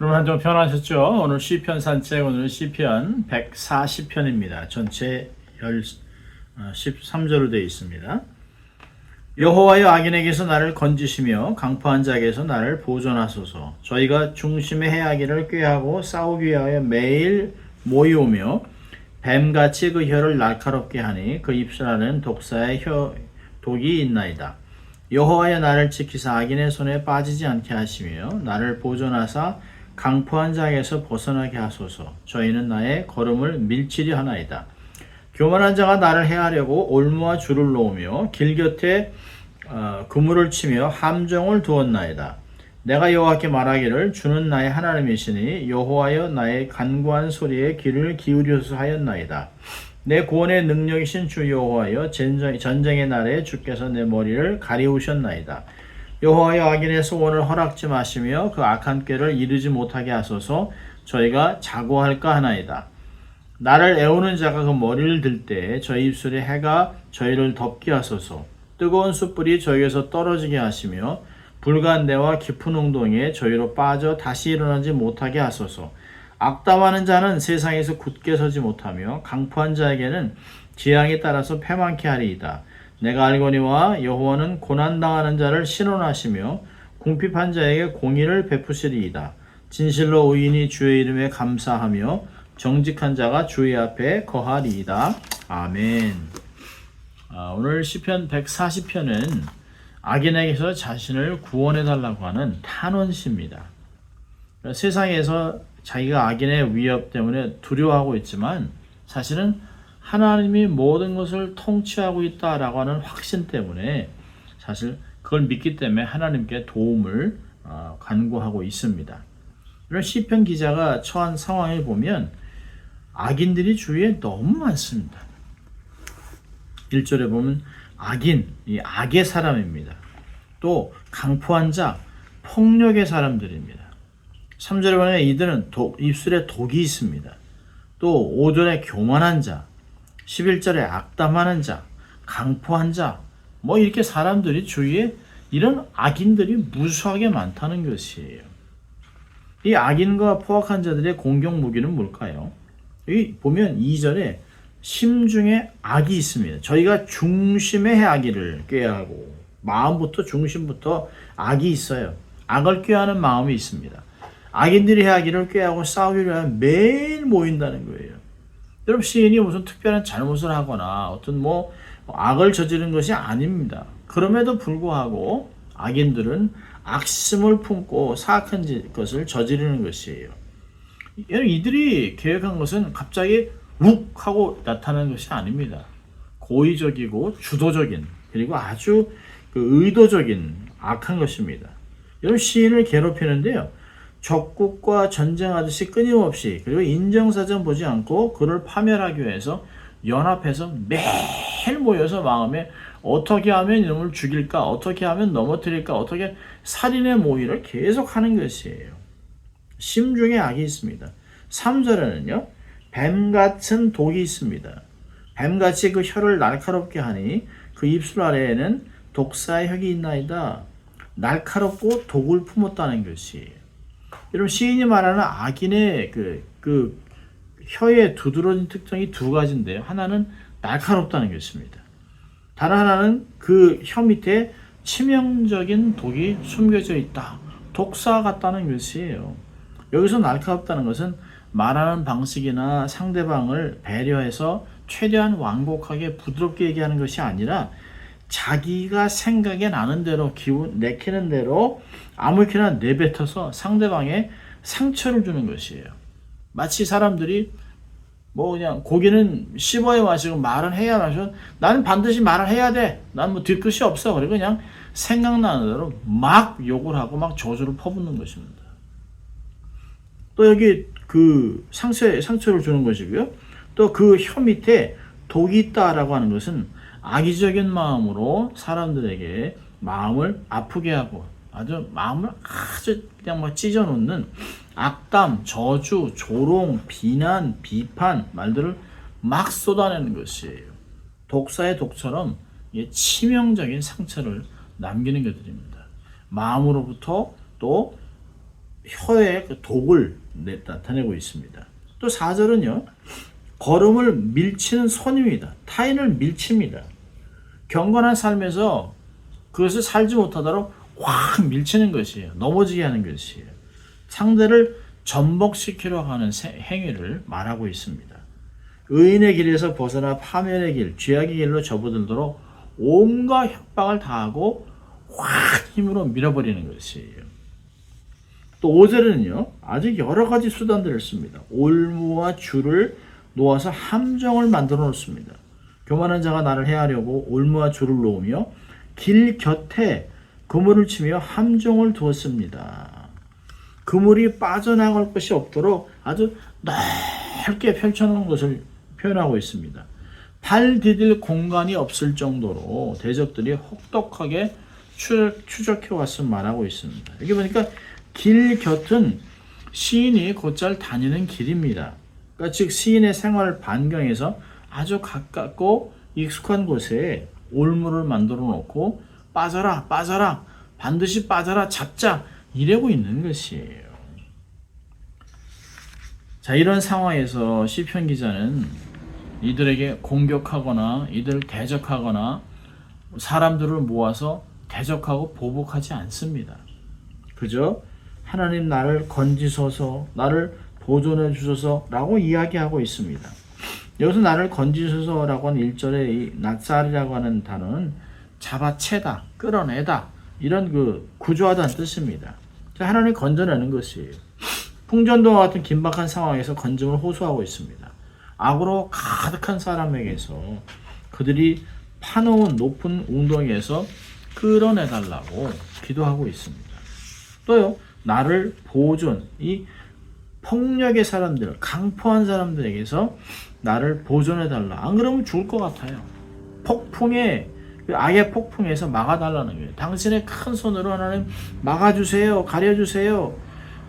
여러분 한점 편하셨죠? 오늘 시편 산책 오늘 시편 140편입니다. 전체 열 13절로 되어 있습니다. 여호와여 악인에게서 나를 건지시며 강포한 자에게서 나를 보존하소서. 저희가 중심의 해하기를 꾀하고 싸우기 위하여 매일 모이오며 뱀같이 그 혀를 날카롭게 하니 그 입술 안에는 독사의 혀 독이 있나이다. 여호와여 나를 지키사 악인의 손에 빠지지 않게 하시며 나를 보존하사 강포한 자에게서 벗어나게 하소서. 저희는 나의 걸음을 밀치리 하나이다. 교만한 자가 나를 해하려고 올무와 줄을 놓으며 길 곁에 어, 그물을 치며 함정을 두었나이다. 내가 여호와께 말하기를 주는 나의 하나님이시니 여호와여 나의 간구한 소리에 귀를 기울여서 하였나이다. 내 구원의 능력이신 주 여호와여 전쟁, 전쟁의 날에 주께서 내 머리를 가리우셨나이다. 여호와여 악인의 소원을 허락지 마시며 그 악한 꾀를 이르지 못하게 하소서 저희가 자고할까 하나이다. 나를 애우는 자가 그 머리를 들 때 저희 입술에 해가 저희를 덮게 하소서. 뜨거운 숯불이 저희에서 떨어지게 하시며 불간 데와 깊은 운동에 저희로 빠져 다시 일어나지 못하게 하소서. 악담하는 자는 세상에서 굳게 서지 못하며 강포한 자에게는 재앙에 따라서 패망케 하리이다. 내가 알거니와 여호와는 고난 당하는 자를 신원하시며 궁핍한 자에게 공의를 베푸시리이다. 진실로 의인이 주의 이름에 감사하며 정직한 자가 주의 앞에 거하리이다. 아멘. 아, 오늘 시편 140편은 악인에게서 자신을 구원해 달라고 하는 탄원시입니다. 그러니까 세상에서 자기가 악인의 위협 때문에 두려워하고 있지만 사실은 하나님이 모든 것을 통치하고 있다라고 하는 확신 때문에 사실 그걸 믿기 때문에 하나님께 도움을 어, 간구하고 있습니다. 이런 시편 기자가 처한 상황을 보면 악인들이 주위에 너무 많습니다. 1절에 보면 악인, 이 악의 사람입니다. 또 강포한 자, 폭력의 사람들입니다. 3절에 보면 이들은 독, 입술에 독이 있습니다. 또 5절에 교만한 자, 11절에 악담하는 자, 강포한 자, 뭐 이렇게 사람들이 주위에 이런 악인들이 무수하게 많다는 것이에요. 이 악인과 포악한 자들의 공격 무기는 뭘까요? 여기 보면 2절에 심중에 악이 있습니다. 저희가 중심에 해하기를 꾀하고 마음부터 중심부터 악이 있어요. 악을 꾀하는 마음이 있습니다. 악인들이 해하기를 꾀하고 싸우기를 하면 매일 모인다는 거예요. 여러분 시인이 무슨 특별한 잘못을 하거나 어떤 뭐 악을 저지른 것이 아닙니다. 그럼에도 불구하고 악인들은 악심을 품고 사악한 것을 저지르는 것이에요. 이들이 계획한 것은 갑자기 룩 하고 나타나는 것이 아닙니다. 고의적이고 주도적인 그리고 아주 그 의도적인 악한 것입니다. 여러분 시인을 괴롭히는데요. 적국과 전쟁하듯이 끊임없이 그리고 인정사정 보지 않고 그를 파멸하기 위해서 연합해서 매일 모여서 마음에 어떻게 하면 이놈을 죽일까 어떻게 하면 넘어뜨릴까 어떻게 살인의 모의를 계속 하는 것이에요. 심중에 악이 있습니다. 3절에는요. 뱀 같은 독이 있습니다. 뱀같이 그 혀를 날카롭게 하니 그 입술 아래에는 독사의 혁이 있나이다. 날카롭고 독을 품었다는 것이에요. 여러분 시인이 말하는 악인의 그, 그 혀에 두드러진 특징이 두 가지인데요. 하나는 날카롭다는 것입니다. 다른 하나는 그 혀 밑에 치명적인 독이 숨겨져 있다. 독사 같다는 것이에요. 여기서 날카롭다는 것은 말하는 방식이나 상대방을 배려해서 최대한 완곡하게 부드럽게 얘기하는 것이 아니라 자기가 생각에 나는 대로 기운 내키는 대로 아무렇게나 내뱉어서 상대방에 상처를 주는 것이에요. 마치 사람들이 뭐 그냥 고기는 씹어야 마시고 말은 해야 마셔. 나는 반드시 말을 해야 돼. 난 뭐 뒤끝이 없어. 그리고 그냥 생각나는 대로 막 욕을 하고 막 저주를 퍼붓는 것입니다. 또 여기 그 상처 상처를 주는 것이고요. 또 그 혀 밑에 독이 있다라고 하는 것은 악의적인 마음으로 사람들에게 마음을 아프게 하고 아주 마음을 아주 그냥 막 찢어 놓는 악담, 저주, 조롱, 비난, 비판 말들을 막 쏟아내는 것이에요. 독사의 독처럼 치명적인 상처를 남기는 것들입니다. 마음으로부터 또 혀에 그 독을 내- 나타내고 있습니다. 또 4절은요. 걸음을 밀치는 손입니다. 타인을 밀칩니다. 경건한 삶에서 그것을 살지 못하도록 확 밀치는 것이에요. 넘어지게 하는 것이에요. 상대를 전복시키려 하는 세- 행위를 말하고 있습니다. 의인의 길에서 벗어나 파멸의 길, 죄악의 길로 접어들도록 온갖 협박을 다하고 확 힘으로 밀어버리는 것이에요. 또 5절에는요, 아주 여러 가지 수단들을 씁니다. 올무와 줄을 놓아서 함정을 만들어 놓습니다. 교만한 자가 나를 해하려고 올무와 줄을 놓으며 길 곁에 그물을 치며 함정을 두었습니다. 그물이 빠져나갈 것이 없도록 아주 넓게 펼쳐놓은 것을 표현하고 있습니다. 발 디딜 공간이 없을 정도로 대적들이 혹독하게 추적, 추적 해 왔음 말하고 있습니다. 여기 보니까 길 곁은 시인이 곧잘 다니는 길입니다. 그러니까 즉 시인의 생활 반경에서 아주 가깝고 익숙한 곳에 올무를 만들어 놓고 빠져라 빠져라 반드시 빠져라 잡자 이러고 있는 것이에요. 자 이런 상황에서 시편 기자는 이들에게 공격하거나 이들을 대적하거나 사람들을 모아서 대적하고 보복하지 않습니다. 그저 하나님 나를 건지소서 나를 보존해 주소서라고 이야기하고 있습니다. 여기서 나를 건지소서라고 하는 1절의 이 낫살이라고 하는 단어는 잡아채다, 끌어내다 이런 그 구조하다는 뜻입니다. 하나님 건져내는 것이에요. 풍전도와 같은 긴박한 상황에서 건짐을 호소하고 있습니다. 악으로 가득한 사람에게서 그들이 파놓은 높은 웅덩이에서 끌어내달라고 기도하고 있습니다. 또요, 나를 보존, 이 폭력의 사람들, 강포한 사람들에게서 나를 보존해달라. 안 그러면 죽을 것 같아요. 폭풍에, 그 악의 폭풍에서 막아달라는 거예요. 당신의 큰 손으로 하나님 막아주세요. 가려주세요.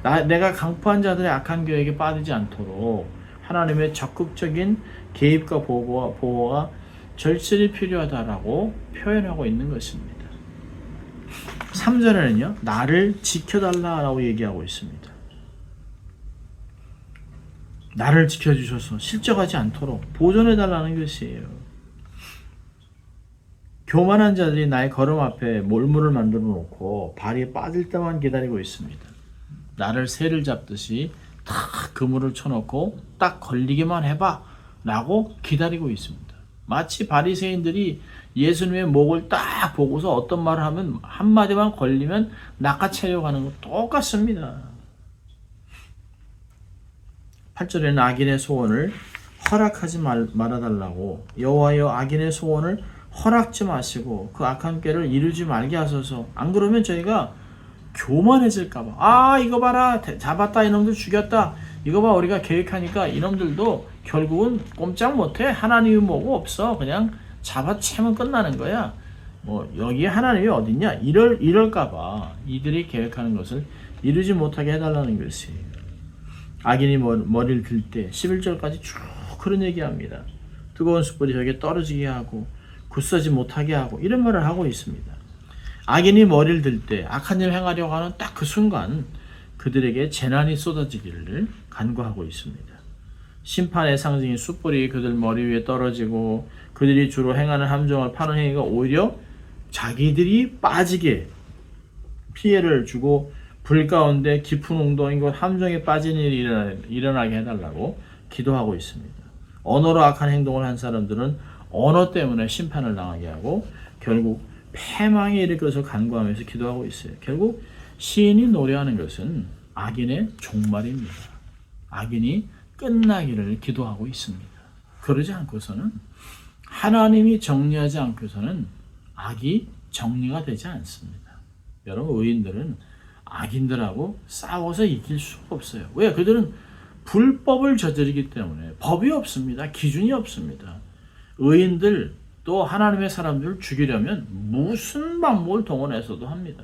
나, 내가 강포한 자들의 악한 계획에 빠지지 않도록 하나님의 적극적인 개입과 보호가, 보호가 절실히 필요하다라고 표현하고 있는 것입니다. 3절에는요, 나를 지켜달라라고 얘기하고 있습니다. 나를 지켜주셔서 실적하지 않도록 보존해달라는 것이에요. 교만한 자들이 나의 걸음 앞에 몰물을 만들어 놓고 발이 빠질 때만 기다리고 있습니다. 나를 새를 잡듯이 탁 그물을 쳐놓고 딱 걸리기만 해봐 라고 기다리고 있습니다. 마치 바리새인들이 예수님의 목을 딱 보고서 어떤 말을 하면 한마디만 걸리면 낚아채려고 하는 것 똑같습니다. 8절에는 악인의 소원을 허락하지 말, 말아달라고 여호와여 악인의 소원을 허락지 마시고 그 악한 꾀를 이루지 말게 하소서. 안 그러면 저희가 교만해질까봐. 아 이거 봐라. 대- 잡았다. 이놈들 죽였다. 이거 봐. 우리가 계획하니까 이놈들도 결국은 꼼짝 못해. 하나님이 뭐고 없어. 그냥 잡아채면 끝나는 거야. 뭐 여기에 하나님이 어딨냐? 이럴 이럴까봐. 이들이 계획하는 것을 이루지 못하게 해달라는 것이에요 악인이 머- 머리를 들 때 11절까지 쭉 그런 얘기합니다. 뜨거운 숯불이 저에게 떨어지게 하고 굳서지 못하게 하고 이런 말을 하고 있습니다 악인이 머리를 들 때 악한 일 행하려고 하는 딱 그 순간 그들에게 재난이 쏟아지기를 간구하고 있습니다. 심판의 상징인 숯불이 그들 머리 위에 떨어지고 그들이 주로 행하는 함정을 파는 행위가 오히려 자기들이 빠지게 피해를 주고 불 가운데 깊은 웅덩이 곧 함정에 빠진 일이 일어나, 일어나게 해달라고 기도하고 있습니다. 언어로 악한 행동을 한 사람들은 언어 때문에 심판을 당하게 하고 결국 패망에 것을 간구하면서 기도하고 있어요. 결국 시인이 노래하는 것은 악인의 종말입니다. 악인이 끝나기를 기도하고 있습니다. 그러지 않고서는 하나님이 정리하지 않고서는 악이 정리가 되지 않습니다. 여러분 의인들은 악인들하고 싸워서 이길 수가 없어요. 왜? 그들은 불법을 저지르기 때문에 법이 없습니다. 기준이 없습니다. 의인들 또 하나님의 사람들을 죽이려면 무슨 방법을 동원해서도 합니다.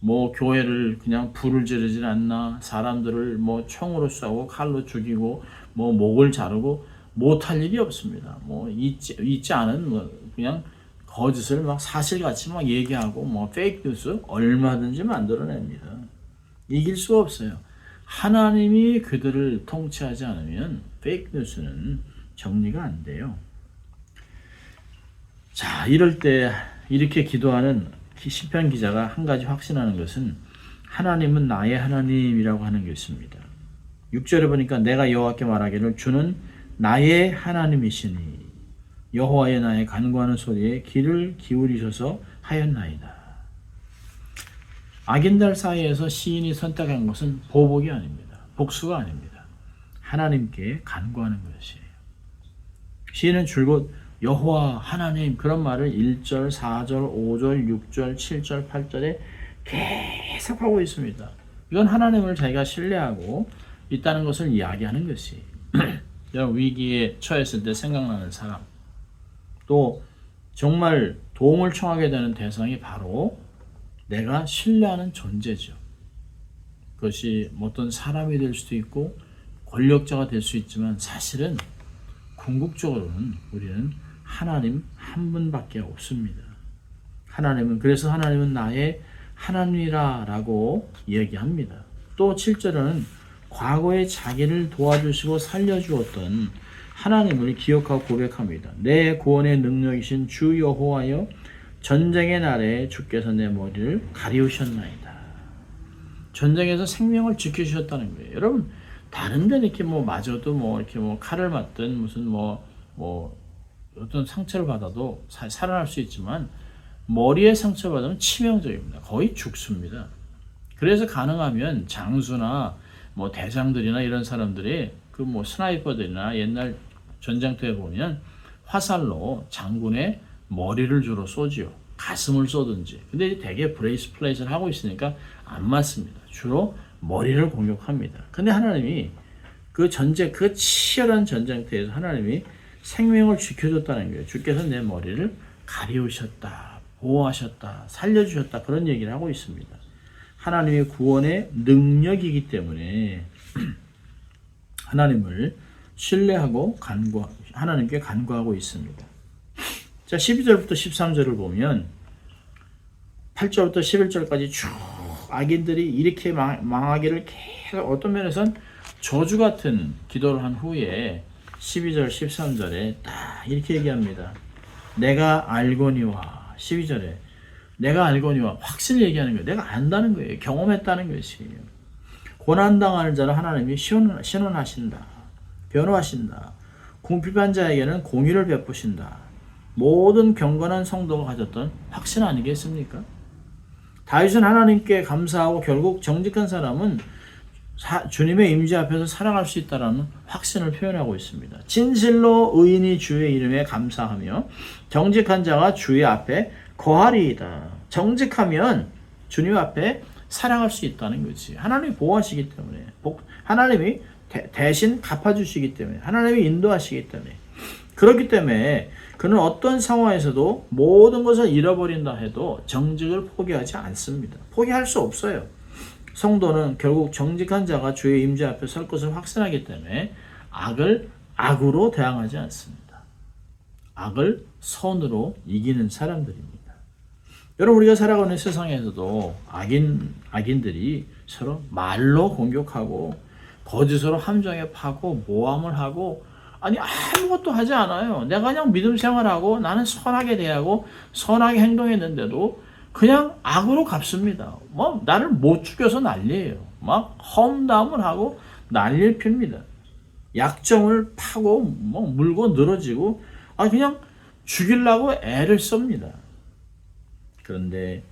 뭐 교회를 그냥 불을 지르질 않나 사람들을 뭐 총으로 쏘고 칼로 죽이고 뭐 목을 자르고 못할 일이 없습니다. 뭐 있지, 있지 않은 뭐 그냥 거짓을 막 사실같이 막 얘기하고 뭐 페이크 뉴스 얼마든지 만들어냅니다. 이길 수가 없어요. 하나님이 그들을 통치하지 않으면 페이크 뉴스는 정리가 안 돼요. 자, 이럴 때 이렇게 기도하는 시편 기자가 한 가지 확신하는 것은 하나님은 나의 하나님이라고 하는 것입니다. 6절에 보니까 내가 여호와께 말하기를 주는 나의 하나님이시니 여호와의 나의 간구하는 소리에 귀를 기울이셔서 하였나이다. 악인들 사이에서 시인이 선택한 것은 보복이 아닙니다. 복수가 아닙니다. 하나님께 간구하는 것이에요. 시인은 줄곧 여호와 하나님 그런 말을 1절, 4절, 5절, 6절, 7절, 8절에 계속 하고 있습니다. 이건 하나님을 자기가 신뢰하고 있다는 것을 이야기하는 것이 여러분 위기에 처했을 때 생각나는 사람 또 정말 도움을 청하게 되는 대상이 바로 내가 신뢰하는 존재죠. 그것이 어떤 사람이 될 수도 있고 권력자가 될 수 있지만 사실은 궁극적으로는 우리는 하나님 한 분밖에 없습니다. 하나님은 그래서 하나님은 나의 하나님이라라고 얘기합니다. 또 7절은 과거에 자기를 도와주시고 살려주었던 하나님을 기억하고 고백합니다. 내 구원의 능력이신 주 여호와여 전쟁의 날에 주께서 내 머리를 가리우셨나이다. 전쟁에서 생명을 지켜주셨다는 거예요. 여러분 다른 데 이렇게 뭐 맞아도 뭐 이렇게 뭐 칼을 맞든 무슨 뭐뭐 어떤 상처를 받아도 사, 살아날 수 있지만 머리에 상처 받으면 치명적입니다. 거의 죽습니다. 그래서 가능하면 장수나 뭐 대장들이나 이런 사람들이 그 뭐 스나이퍼들이나 옛날 전쟁터에 보면 화살로 장군의 머리를 주로 쏘지요. 가슴을 쏘든지. 근데 대개 브레이스 플레이트를 하고 있으니까 안 맞습니다. 주로 머리를 공격합니다. 근데 하나님이 그 전쟁, 그 치열한 전쟁터에서 하나님이 생명을 지켜줬다는 거예요. 주께서 내 머리를 가리우셨다, 보호하셨다, 살려주셨다. 그런 얘기를 하고 있습니다. 하나님의 구원의 능력이기 때문에 하나님을 신뢰하고 간구, 하나님께 간구하고 있습니다. 자, 12절부터 13절을 보면 8절부터 11절까지 쭉 악인들이 이렇게 망, 망하기를 계속 어떤 면에선 저주 같은 기도를 한 후에 12절, 13절에 딱 이렇게 얘기합니다. 내가 알거니와 12절에 내가 알거니와 확실히 얘기하는 거예요. 내가 안다는 거예요. 경험했다는 것이에요. 고난당하는 자를 하나님이 신원하신다. 변호하신다. 궁핍한 자에게는 공의를 베푸신다. 모든 경건한 성도가 가졌던 확신 아니겠습니까? 다윗은 하나님께 감사하고 결국 정직한 사람은 사, 주님의 임재 앞에서 살아갈 수 있다라는 확신을 표현하고 있습니다. 진실로 의인이 주의 이름에 감사하며 정직한 자가 주의 앞에 거하리이다. 정직하면 주님 앞에 살아갈 수 있다는 거지. 하나님이 보호하시기 때문에 하나님이 대, 신 갚아주시기 때문에 하나님이 인도하시기 때문에 그렇기 때문에 그는 어떤 상황에서도 모든 것을 잃어버린다 해도 정직을 포기하지 않습니다. 포기할 수 없어요. 성도는 결국 정직한 자가 주의 임재 앞에 설 것을 확신하기 때문에 악을 악으로 대항하지 않습니다. 악을 선으로 이기는 사람들입니다. 여러분 우리가 살아가는 세상에서도 악인 악인들이 서로 말로 공격하고 거짓으로 함정에 파고 모함을 하고 아니 아무것도 하지 않아요. 내가 그냥 믿음 생활하고 나는 선하게 대하고 선하게 행동했는데도 그냥 악으로 갚습니다. 뭐 나를 못 죽여서 난리예요. 막 험담을 하고 난리를 핍니다. 약점을 파고 뭐 물고 늘어지고 아 그냥 죽이려고 애를 씁니다. 그런데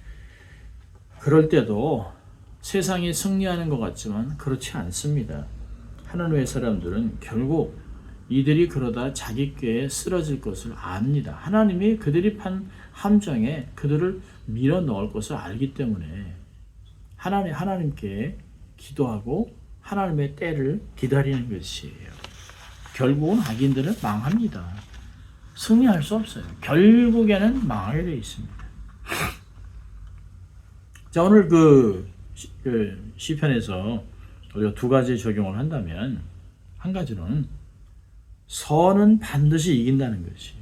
그럴 때도 세상이 승리하는 것 같지만 그렇지 않습니다. 하나님의 사람들은 결국 이들이 그러다 자기 꾀에 쓰러질 것을 압니다. 하나님이 그들이 판 함정에 그들을 밀어 넣을 것을 알기 때문에 하나님 하나님께 기도하고 하나님의 때를 기다리는 것이에요. 결국은 악인들은 망합니다. 승리할 수 없어요. 결국에는 망하게 되어 있습니다. 자 오늘 그, 시, 그 시편에서 우리가 두 가지 적용을 한다면 한 가지로는 선은 반드시 이긴다는 것이.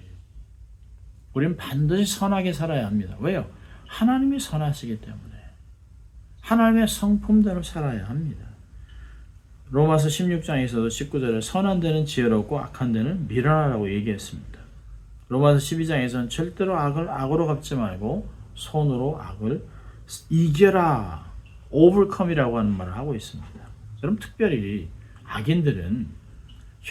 우리는 반드시 선하게 살아야 합니다. 왜요? 하나님이 선하시기 때문에. 하나님의 성품대로 살아야 합니다. 로마서 16장에서도 19절에 선한 데는 지혜롭고 악한 데는 미련하라고 얘기했습니다. 로마서 12장에서는 절대로 악을 악으로 갚지 말고 손으로 악을 이겨라. 오버컴이라고 하는 말을 하고 있습니다. 여러분 특별히 악인들은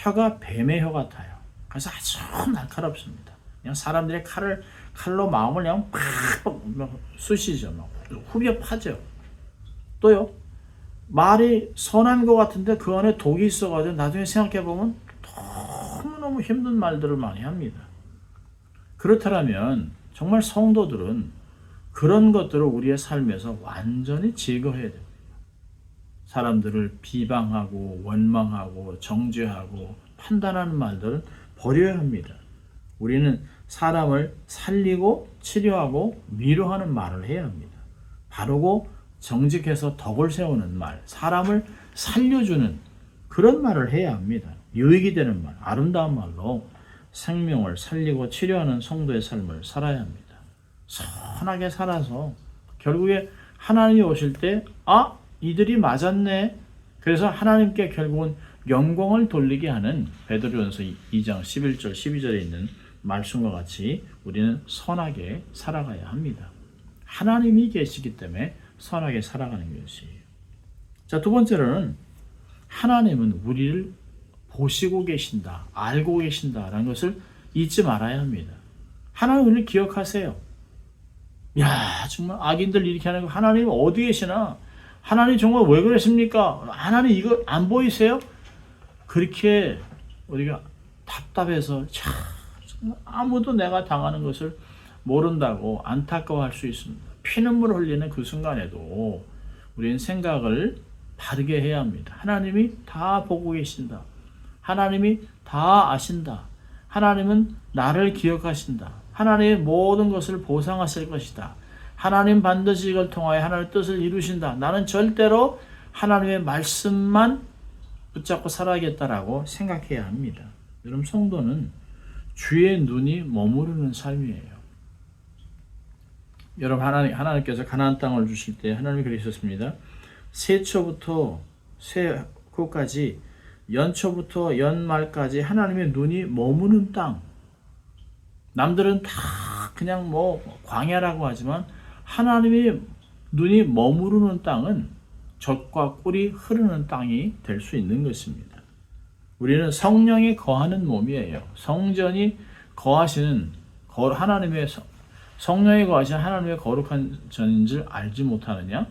혀가 뱀의 혀 같아요. 그래서 아주 날카롭습니다. 그냥 사람들의 칼을 칼로 마음을 그냥 팍 쑤시죠. 막 후벼 파죠. 또요. 말이 선한 것 같은데 그 안에 독이 있어가지고 나중에 생각해 보면 너무너무 힘든 말들을 많이 합니다. 그렇다면 정말 성도들은 그런 것들을 우리의 삶에서 완전히 제거해야 됩니다. 사람들을 비방하고 원망하고 정죄하고 판단하는 말들은 버려야 합니다. 우리는 사람을 살리고 치료하고 위로하는 말을 해야 합니다. 바르고 정직해서 덕을 세우는 말, 사람을 살려주는 그런 말을 해야 합니다. 유익이 되는 말, 아름다운 말로 생명을 살리고 치료하는 성도의 삶을 살아야 합니다. 선하게 살아서 결국에 하나님이 오실 때, 아, 이들이 맞았네. 그래서 하나님께 결국은 영광을 돌리게 하는 베드로전서 2장 11절 12절에 있는 말씀과 같이 우리는 선하게 살아가야 합니다. 하나님이 계시기 때문에 선하게 살아가는 것이에요. 자, 두 번째로는 하나님은 우리를 보시고 계신다, 알고 계신다라는 것을 잊지 말아야 합니다. 하나님 우리를 기억하세요. 야, 정말 악인들 이렇게 하는 거 하나님 어디 계시나? 하나님 정말 왜 그러십니까? 하나님 이거 안 보이세요? 그렇게 우리가 답답해서 참 아무도 내가 당하는 것을 모른다고 안타까워할 수 있습니다. 피눈물 흘리는 그 순간에도 우리는 생각을 바르게 해야 합니다. 하나님이 다 보고 계신다. 하나님이 다 아신다. 하나님은 나를 기억하신다. 하나님의 모든 것을 보상하실 것이다. 하나님 반드시 이걸 통하여 하나님의 뜻을 이루신다. 나는 절대로 하나님의 말씀만 붙잡고 살아야겠다라고 생각해야 합니다. 여러분 성도는 주의 눈이 머무르는 삶이에요. 여러분 하나님 하나님께서 가나안 땅을 주실 때 하나님이 그러셨습니다. 세초부터 세코까지 연초부터 연말까지 하나님의 눈이 머무는 땅. 남들은 다 그냥 뭐 광야라고 하지만 하나님의 눈이 머무르는 땅은 젖과 꿀이 흐르는 땅이 될 수 있는 것입니다. 우리는 성령이 거하는 몸이에요. 성전이 거하시는 하나님의 성령이 거하시는 하나님의 거룩한 전인 줄 알지 못하느냐?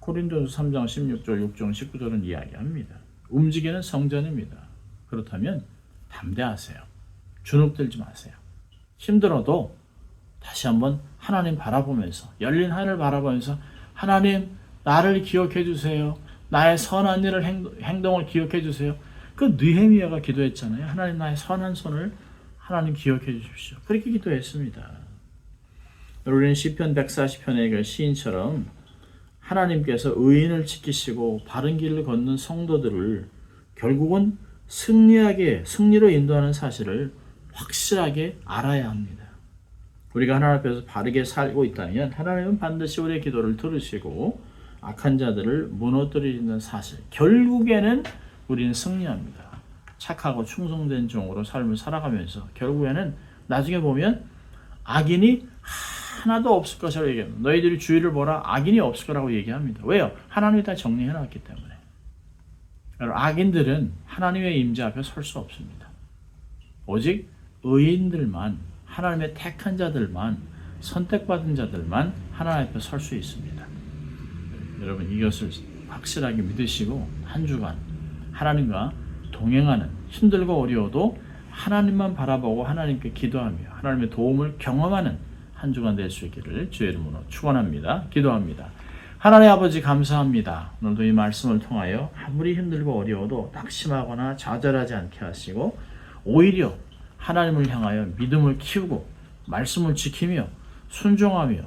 고린도서 3장 16절, 6절, 19절은 이야기합니다. 움직이는 성전입니다. 그렇다면 담대하세요. 주눅들지 마세요. 힘들어도 다시 한번 하나님 바라보면서 열린 하늘 바라보면서 하나님 나를 기억해 주세요. 나의 선한 일을 행동, 을 기억해 주세요. 그 느헤미야가 기도했잖아요. 하나님 나의 선한 손을 하나님 기억해 주십시오. 그렇게 기도했습니다. 우리는 시편 140편의 그 시인처럼 하나님께서 의인을 지키시고 바른 길을 걷는 성도들을 결국은 승리하게 승리로 인도하는 사실을 확실하게 알아야 합니다. 우리가 하나님 앞에서 바르게 살고 있다면 하나님은 반드시 우리의 기도를 들으시고 악한 자들을 무너뜨리는 사실. 결국에는 우리는 승리합니다. 착하고 충성된 종으로 삶을 살아가면서 결국에는 나중에 보면 악인이 하나도 없을 것이라고 얘기합니다. 너희들이 주의를 보라 악인이 없을 거라고 얘기합니다. 왜요? 하나님이 다 정리해 놨기 때문에. 악인들은 하나님의 임재 앞에 설 수 없습니다. 오직 의인들만 하나님의 택한 자들만 선택받은 자들만 하나님 앞에 설 수 있습니다. 여러분 이것을 확실하게 믿으시고 한 주간 하나님과 동행하는 힘들고 어려워도 하나님만 바라보고 하나님께 기도하며 하나님의 도움을 경험하는 한 주간 될 수 있기를 주의 이름으로 축원합니다. 기도합니다. 하나님 아버지 감사합니다. 오늘도 이 말씀을 통하여 아무리 힘들고 어려워도 낙심하거나 좌절하지 않게 하시고 오히려 하나님을 향하여 믿음을 키우고 말씀을 지키며 순종하며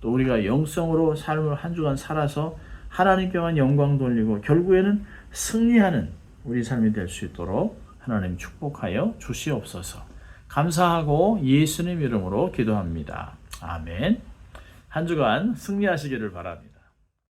또 우리가 영성으로 삶을 한 주간 살아서 하나님께만 영광 돌리고 결국에는 승리하는 우리 삶이 될 수 있도록 하나님 축복하여 주시옵소서. 감사하고 예수님 이름으로 기도합니다. 아멘. 한 주간 승리하시기를 바랍니다.